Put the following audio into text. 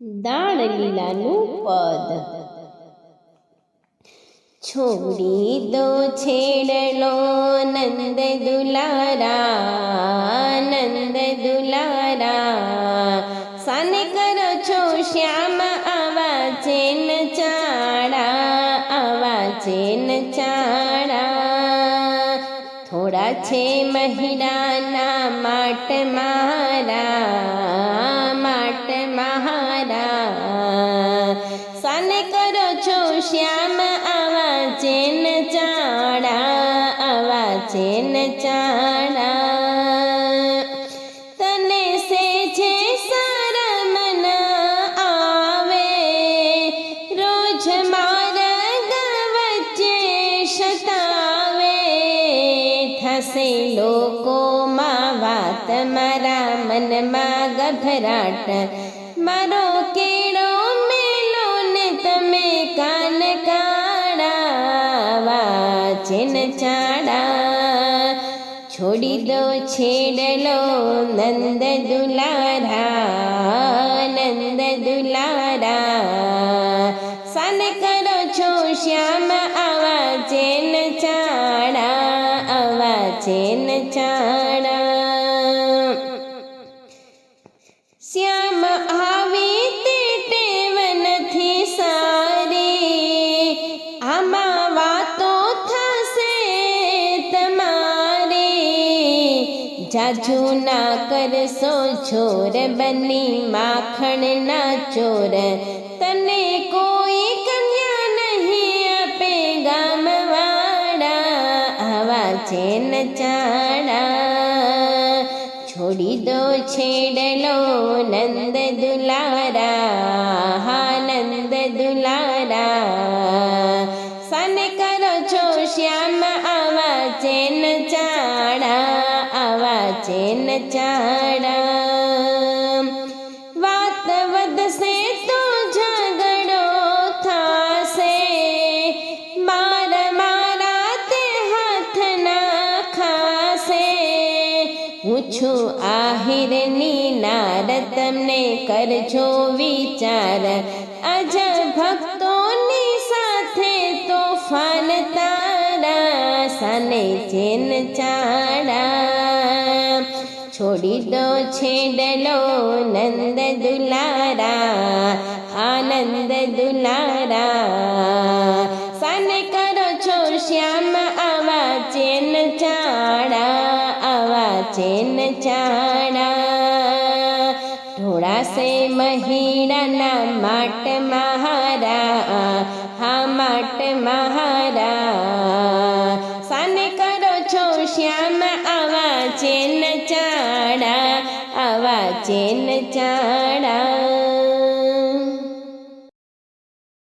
દાણ લીલાનું પદ. છોડી દો છેડલો નંદ દુલારા નંદ દુલારા. સાને કરો છો શ્યામ, આવા છે ન ચાળા, આવા છે ન ચાળા. થોડા છે મહિલાના માટ મારા, માટ મહારા શ્યામ આવા છે ન ચાળા આવા છે ન ચાળા તને સે છે સારા ન આવે, રોજ માર્ગ વચ્ચે શતાવે થશે લોકોમાં વાત મારા મનમાં ગભરાટ. મારો કેળો કાળાવા ચેન ચાડા છોડી દો છેડલો નંદ દુલારા નંદ દુલારા. સન કરો છો શ્યામ આવા ચેન ચાડા આવા ચેન જાજુ ના કરશો છોર બની માખણ ના ચોર. તને કોઈ કન્યા નહીં આપે ગામવાળા. આવા છે ન ચાડા છોડી દો છેડલો નંદ દુલારા. હા, નંદ દુલારા. ચાડા આવા ચેન ચાડા વાત વધશે તો ઝઘડો થશે. માર મારા તે હાથ ના ખાશે. છું આહિરની નાર તમને કરજો વિચાર. અજ ભક્તોની સાથે તોફાન તારા. સને જેન ચાડા છોડી દો છેડલો નંદ દુલારા, આનંદ દુલારા. સાને કરો છો શ્યામ આવા ચેન ચાડા આવા ચેન ચાડા ઢોળાશે મહિડાના માટ મહારા, હા માટ મહારા. આવા ચેન ચાડા